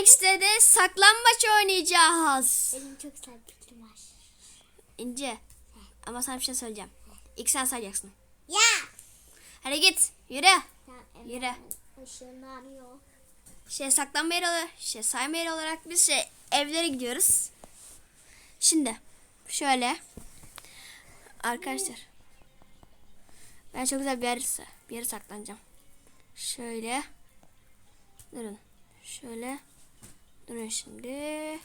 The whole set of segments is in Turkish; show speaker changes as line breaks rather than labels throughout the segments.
X'te de saklambaç oynayacağız.
Benim çok güzel bir fikrim var.
İnce. Ama sana bir şey söyleyeceğim. İlk sen sayacaksın.
Ya.
Hadi git. Yürü. Yürü.
Işınlanıyor.
Şey saklanma yeri olarak, şey sayma yeri olarak biz şey evlere gidiyoruz. Şimdi şöyle arkadaşlar ben çok güzel bir yer bir yere saklanacağım. Şöyle durun. Şöyle durun şimdi.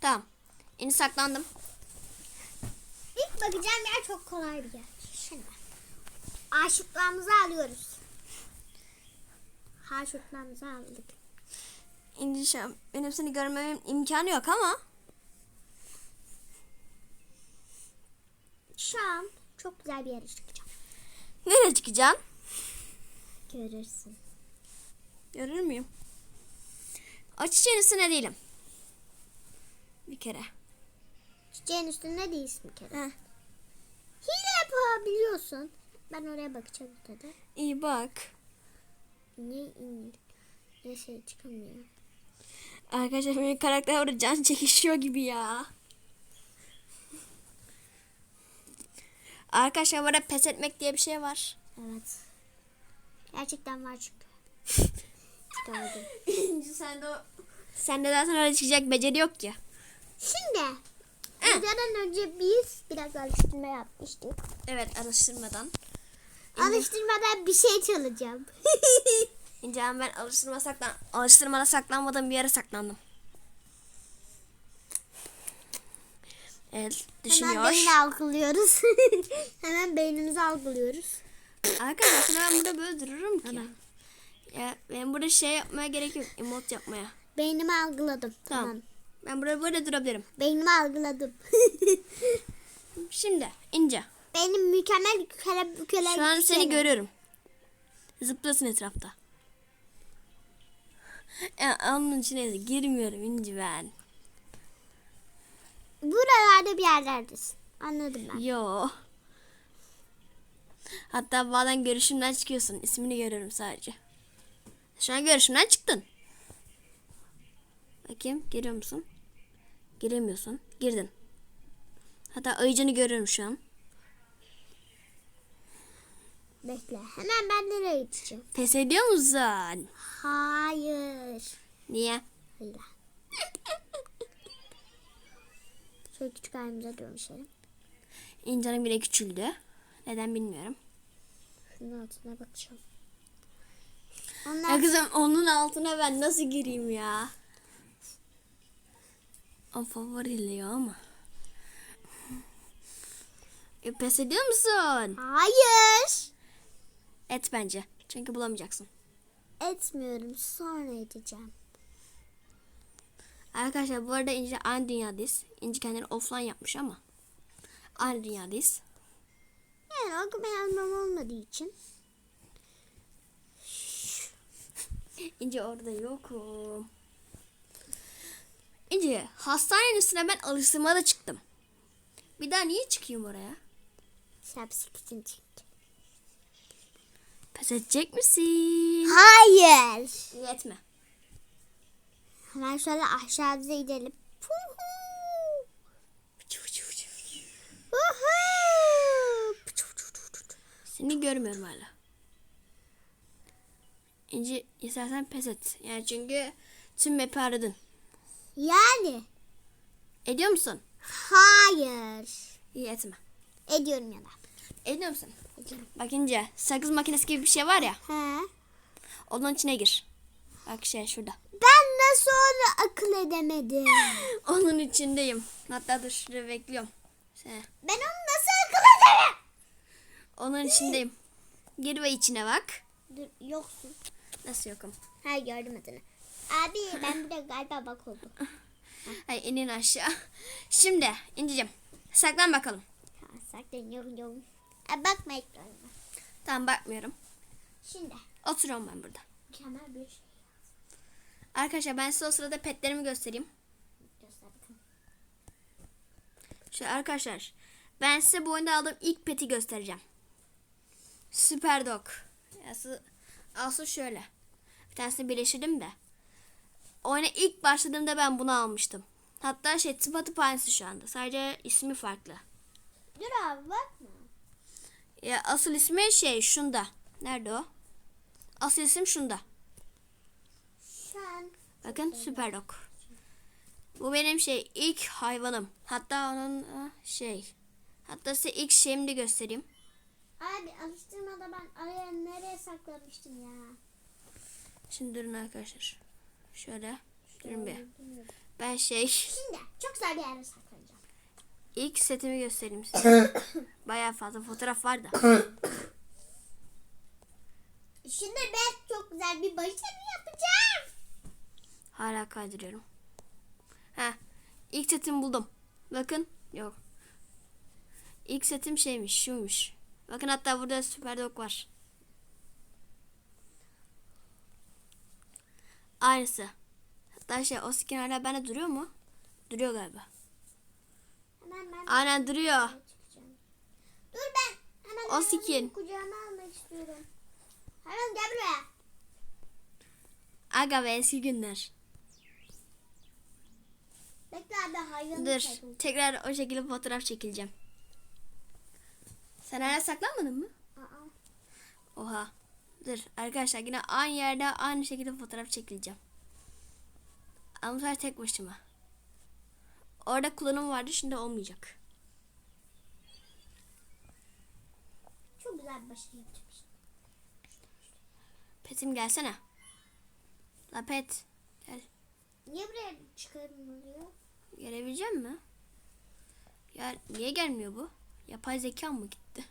Tamam. Yeni saklandım.
İlk bakacağım yer çok kolay bir yer. Şimdi. Aşıklarımızı alıyoruz. Aşıklarımızı aldık.
An benim seni görmemin imkanı yok ama
Şu an çok güzel bir yere çıkacağım.
nereye çıkacaksın?
Görürsün.
Görür müyüm? O çiçeğin üstüne değilim. Bir kere.
Çiçeğin üstünde değilsin bir kere.
Heh.
Hile yapabiliyorsun. Ben oraya bakacağım dedi.
İyi bak.
İn ne şey çıkamıyor.
Arkadaşlar benim karakter orada can çekişiyor gibi ya. Arkadaşlar burada pes etmek diye bir şey var.
Evet. Gerçekten var çünkü. Çıkardım.
sen de Sende zaten öyle çıkacak beceri yok ki.
Şimdi videodan önce biz biraz alıştırma yapmıştık.
Evet alıştırmadan.
Alıştırmadan bir şey çalacağım.
İnce ben alıştırma saklan alıştırmada saklanmadığım bir yere saklandım. Evet
Hemen
düşünüyor.
beyni algılıyoruz. Hemen beynimizi algılıyoruz.
Arkadaşlar ben burada böyle dururum ki.
Tamam.
Ya ben burada şey yapmaya gerek yok. Emot yapmaya.
Beynimi algıladım.
Tamam.
Tamam.
Ben burada böyle durabilirim.
Beynimi algıladım.
Şimdi ince.
Benim mükemmel köle köle
Şu an seni görüyorum. Zıplasın etrafta. Ya, onun içine girmiyorum ince ben.
Buralarda bir yerlerdesin. Anladım ben.
Yo. Hatta bazen görüşümden çıkıyorsun. İsmini görüyorum sadece. Şu an görüşümden çıktın. Bakayım giriyor musun? Giremiyorsun. Girdin. Hatta ayıcını görüyorum şu an.
Bekle. Hemen ben nereye gideceğim?
Pes ediyor musun?
Hayır.
Niye?
Hayır. Şöyle küçük halimize dönüşelim.
İncanım bile küçüldü. Neden bilmiyorum.
Şunun altına bakacağım.
Ya
Onlar
kızım onun altına ben nasıl gireyim ya? O favoriliyor ama. E, pes ediyor musun?
Hayır.
Et bence. Çünkü bulamayacaksın.
Etmiyorum. Sonra edeceğim.
Arkadaşlar bu arada İnci aynı dünyadayız. İnci kendini offline yapmış ama. Aynı dünyadayız.
Yani okuma yazmam olmadığı için.
İnci orada yokum. İnci hastanenin üstüne ben alıştırmada çıktım. Bir daha niye çıkayım oraya?
Şapsiksin çünkü.
Pes edecek misin?
Hayır.
Yetme.
Hemen şöyle aşağıda gidelim.
Seni görmüyorum hala. İnci istersen pes et. Yani çünkü tüm map'i aradın.
Yani.
Ediyor musun?
Hayır.
İyi etme.
Ediyorum ya da.
Ediyor musun? Bak İnce sakız makinesi gibi bir şey var ya.
He.
Onun içine gir. Bak şey şurada.
Ben nasıl onu akıl edemedim?
Onun içindeyim. Hatta dur şurada bekliyorum. Seni.
Ben onu nasıl akıl ederim?
Onun içindeyim. Gir ve içine bak.
Dur, yoksun.
Nasıl yokum?
Ha gördüm adını. Abi ben burada galiba bak oldu.
Ay inin aşağı. Şimdi İnci'cim saklan bakalım.
Ha, saklanıyorum yok. Ha, bakma ekranıma.
Tamam bakmıyorum.
Şimdi
Oturuyorum ben burada.
mükemmel bir şey.
Arkadaşlar ben size o sırada petlerimi göstereyim.
Göster bakalım.
Şöyle arkadaşlar. Ben size bu oyunda aldığım ilk peti göstereceğim. Süper Dog. Aslı, aslı şöyle. Bir tanesini birleştirdim de. oyuna ilk başladığımda ben bunu almıştım. Hatta şey tıpatıp aynısı şu anda. Sadece ismi farklı.
Dur abi bakma.
Ya asıl ismi şey şunda. Nerede o? Asıl isim şunda.
Şu an
Bakın Super Dog. Bu benim şey ilk hayvanım. Hatta onun şey. Hatta size ilk şeyimi de göstereyim.
abi alıştırmada ben araya nereye saklamıştım ya?
Şimdi durun arkadaşlar. Şöyle. Durun bir. Ben şey
Şimdi çok güzel bir yere saklayacağım.
ilk setimi göstereyim size. Bayağı fazla fotoğraf var da.
Şimdi ben çok güzel bir başarı yapacağım.
Hala kaydırıyorum. Ha, ilk setimi buldum. Bakın, yok. İlk setim şeymiş, şuymuş. Bakın hatta burada Super Dog var. Aynısı. Hatta şey o skin hala bende duruyor mu? Duruyor galiba.
Hemen ben
Aynen duruyor.
çıkacağım. Dur ben hemen
O
hayvanı
skin.
kucağıma almak istiyorum. Hayvan gel buraya.
Aga be eski günler.
Bekle abi hayvanı
Dur.
çekeyim.
Tekrar o şekilde fotoğraf çekileceğim. Sen hala saklanmadın mı?
Aa,
Oha. Dur arkadaşlar yine aynı yerde aynı şekilde fotoğraf çekileceğim. Ama bu sefer tek başıma. Orada kullanım vardı şimdi olmayacak.
çok güzel bir başarı yapacağım.
Petim gelsene. La pet. Gel.
Niye buraya çıkarılıyor?
Gelebilecek mi? Ya niye gelmiyor bu? Yapay zeka mı gitti?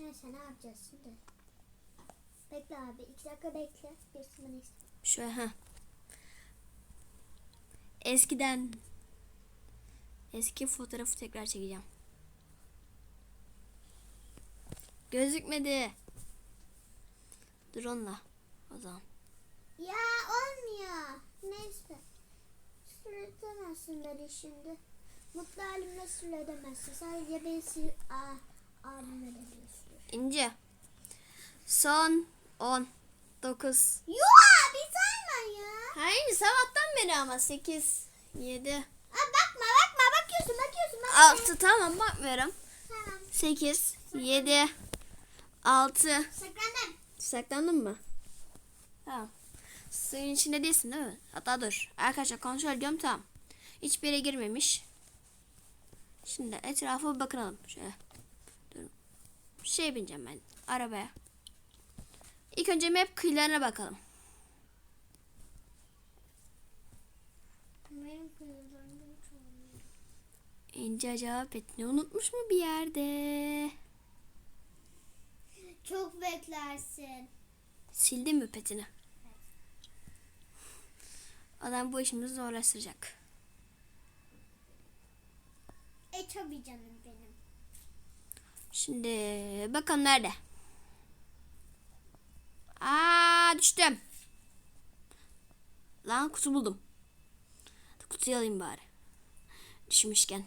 Neyse ne yapacağız şimdi? Bekle abi. iki dakika bekle. Birisini bana iste.
Şöyle ha. Eskiden eski fotoğrafı tekrar çekeceğim. Gözükmedi. Dur onunla. O zaman.
Ya olmuyor. Neyse. Sürütemezsin beni şimdi. Mutlu halimle sürütemezsin. Sadece beni sür... Aa, abime de sür.
İnce. Son 10 9
Yuh abi sayma ya.
Hayır sabahtan beri ama 8 7
Aa, bakma bakma bakıyorsun bakıyorsun. bakıyorsun.
6 tamam bakmıyorum.
Tamam.
8 7 6
Saklandım.
Saklandın mı? Tamam. Suyun içinde değilsin değil mi? Hatta dur. Arkadaşlar kontrol ediyorum tamam. Hiçbir yere girmemiş. Şimdi etrafa bir bakalım. Şöyle. Şey bineceğim ben. Arabaya. İlk önce map kıyılarına bakalım.
Benim.
İnce acaba petini unutmuş mu bir yerde?
Çok beklersin.
Sildin mi petini? Adam bu işimizi zorlaştıracak.
E tabii canım benim.
Şimdi bakalım nerede? Aa düştüm. Lan kutu buldum. Kutuyu alayım bari. Düşmüşken.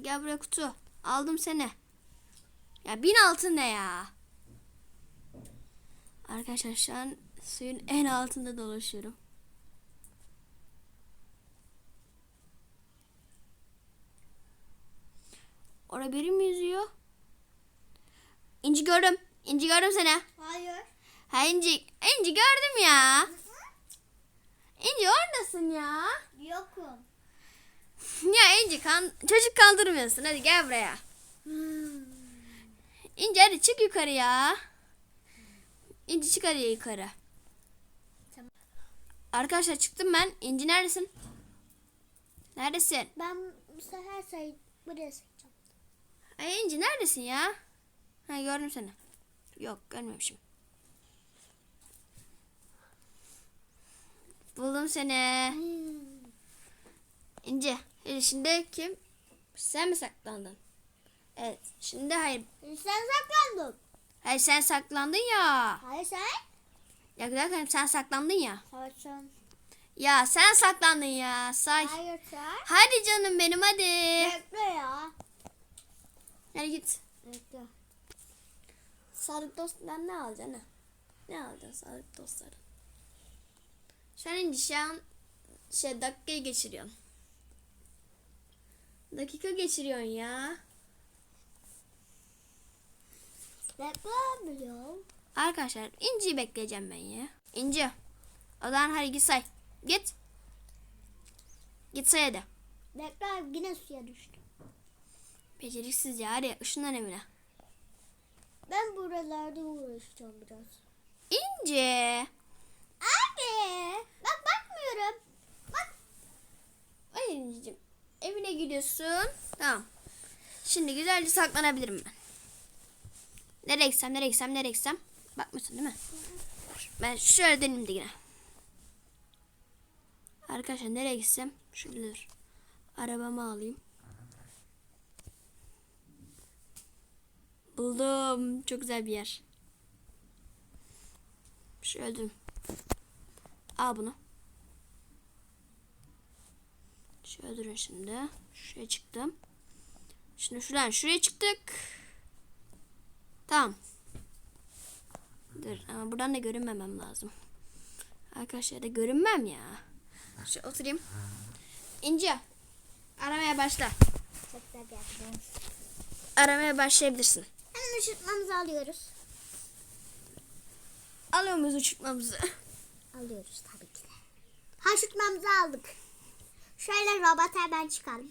Gel buraya kutu. Aldım seni. Ya bin altın ne ya? Arkadaşlar şu an suyun en altında dolaşıyorum. Orada biri mi yüzüyor? İnci gördüm. İnci gördüm seni.
Hayır.
Ha İnci. İnci gördüm ya. İnci oradasın ya.
Yokum.
Ya İnci kan çocuk kandırmıyorsun. Hadi gel buraya. İnci hadi çık yukarıya. İnci çık hadi yukarı.
Tamam.
Arkadaşlar çıktım ben. İnci neredesin? Neredesin?
Ben bu sefer say sayacağım.
Ay İnci neredesin ya? Ha gördüm seni. Yok görmemişim. Buldum seni. İnci. Hadi şimdi kim? Sen mi saklandın? Evet. Şimdi hayır.
Sen saklandın.
Hayır sen saklandın ya.
Hayır sen.
Ya güzel sen saklandın ya.
Hayır sen.
Ya sen saklandın ya. Say.
Hayır sen.
Hadi canım benim hadi.
Bekle ya.
Hadi git.
Bekle.
Sadık dostlardan ne alacaksın? Ne, alacaksın sadık dostları? Şu an İnci şu an şey dakikayı geçiriyorsun. Dakika geçiriyorsun ya.
Beklemiyorum.
Arkadaşlar İnci'yi bekleyeceğim ben ya. İnci. O zaman hadi git say. Git. Git say hadi.
Bekle yine suya düştüm.
Beceriksiz ya hadi ışınlan evine.
Ben buralarda uğraşacağım biraz.
İnci.
Abi bak bakmıyorum. Bak
Hayır İnci'cim. Evine gidiyorsun. Tamam. Şimdi güzelce saklanabilirim ben. Nereye gitsem, nereye gitsem, nereye gitsem. Bakmıyorsun değil mi? Ben şöyle deneyim de yine. Arkadaşlar nereye gitsem? Şöyle dur. Arabamı alayım. Buldum. Çok güzel bir yer. Şöyle dur. Al bunu. Şöyle durun şimdi. Şuraya çıktım. Şimdi şuradan şuraya çıktık. Tamam. Dur ama buradan da görünmemem lazım. Arkadaşlar da görünmem ya. Şöyle oturayım. İnce. Aramaya başla. Aramaya başlayabilirsin.
Hemen ışıtmamızı alıyoruz.
Alıyor muyuz uçurtmamızı?
Alıyoruz tabii ki de. Haşıtmamızı aldık. Şöyle robot hemen çıkalım.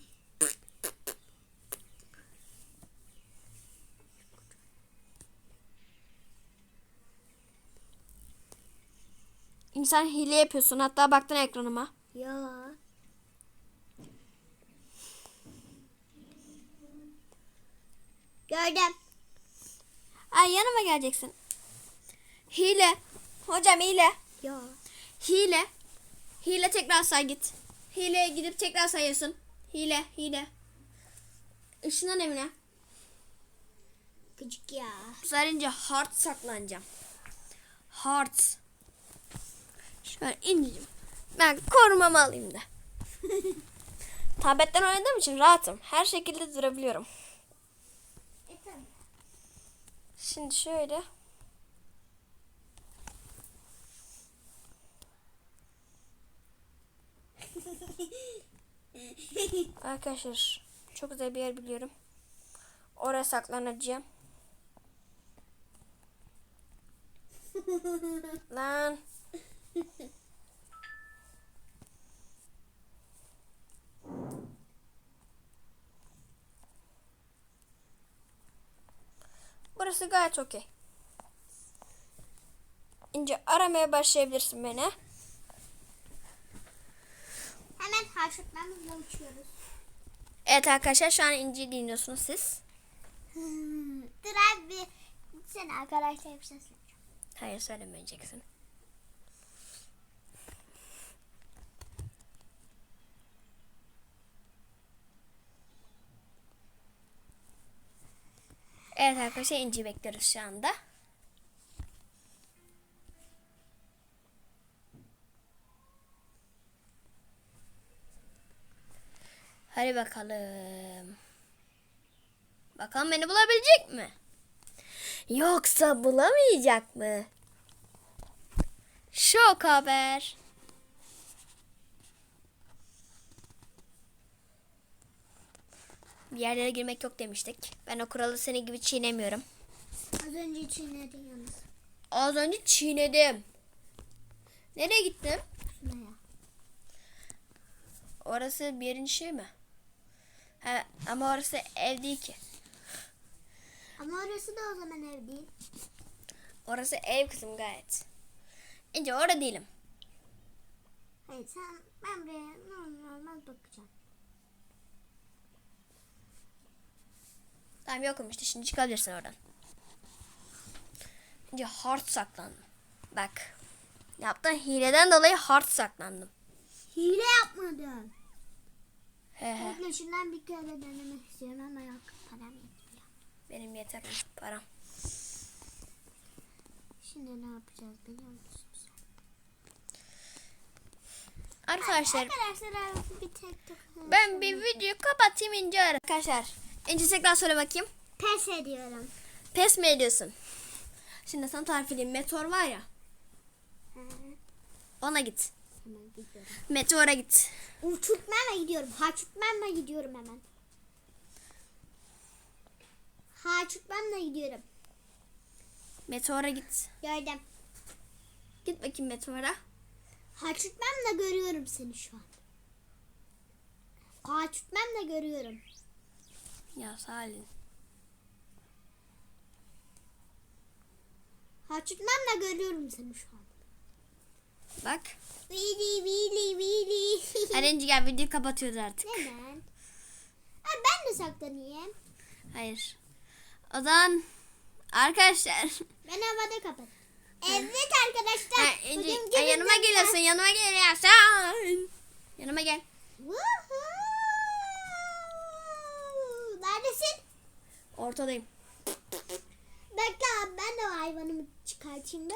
İnsan hile yapıyorsun. Hatta baktın ekranıma.
Ya. Gördüm.
Ay yanıma geleceksin. Hile. Hocam hile.
Ya.
Hile. Hile tekrar say git. Hileye gidip tekrar sayıyorsun. Hile, hile. Işından evine.
Gıcık ya.
Sadece hard saklanacağım. Hard. Şöyle incecim. Ben korumamı alayım da. Tabletten oynadığım için rahatım. Her şekilde durabiliyorum. Şimdi şöyle. Arkadaşlar çok güzel bir yer biliyorum. Oraya saklanacağım. Lan. Burası gayet okey. İnce aramaya başlayabilirsin beni.
Hemen haşıtmamızla uçuyoruz.
Evet arkadaşlar şu an İnci'yi dinliyorsunuz siz.
Dur abi. Sen arkadaşlar bir şey söyleyeceğim.
Hayır söylemeyeceksin. Evet arkadaşlar İnci bekliyoruz şu anda. Hadi bakalım. Bakalım beni bulabilecek mi? Yoksa bulamayacak mı? Şok haber. Bir yerlere girmek yok demiştik. Ben o kuralı senin gibi çiğnemiyorum.
Az önce çiğnedin yalnız.
Az önce çiğnedim. Nereye gittim?
Şuraya.
Orası birinci şey mi? Ha, ama orası ev değil ki.
Ama orası da o zaman ev değil.
Orası ev kızım gayet. İnce orada değilim.
Hayır sen ben buraya normal bakacağım.
Tamam yokum işte şimdi çıkabilirsin oradan. İnce hard saklandım. Bak. Yaptığın hileden dolayı hard saklandım.
Hile yapmadım.
He he.
Şundan bir kere denemek istiyorum ama yok param yetmiyor.
Benim yeter param.
Şimdi ne yapacağız biliyor musunuz?
Arkadaşlar
Arkadaşlar bir tek tek.
ben bir video kapatayım İnce ara. Arkadaşlar İnce tekrar söyle bakayım.
Pes ediyorum.
Pes mi ediyorsun? Şimdi sana tarif edeyim. Meteor var ya. Ona git. Meteora git.
Uçurtmayla gidiyorum. Haçurtmayla gidiyorum hemen. Haçurtmayla gidiyorum.
Meteora git.
Gördüm.
Git bakayım meteora.
Haçurtmayla görüyorum seni şu an. Haçurtmayla görüyorum.
Ya Salih.
Haçurtmayla görüyorum seni şu an.
Bak.
Vili vili vili.
Arenci gel videoyu kapatıyoruz artık.
Neden? Ha, ben de saklanayım.
Hayır. O zaman arkadaşlar.
Ben havada kapat. Evet arkadaşlar.
Ha, ay, yanıma geliyorsun yanıma geliyorsun. Yanıma gel.
Woohoo! Neredesin?
Ortadayım.
Bekle abi ben de hayvanımı çıkartayım da.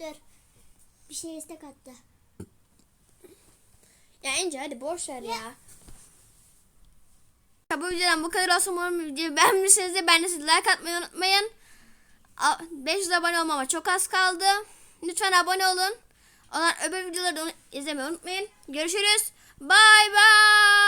Dur. Bir şey istek attı.
Ya İnci hadi boş ver ya. Ya Bu videodan bu kadar olsun. Umarım videoyu beğenmişsinizdir. Ben de siz like atmayı unutmayın. A- 500 abone olmama çok az kaldı. Lütfen abone olun. Olan öbür videoları da izlemeyi unutmayın. Görüşürüz. Bye bye.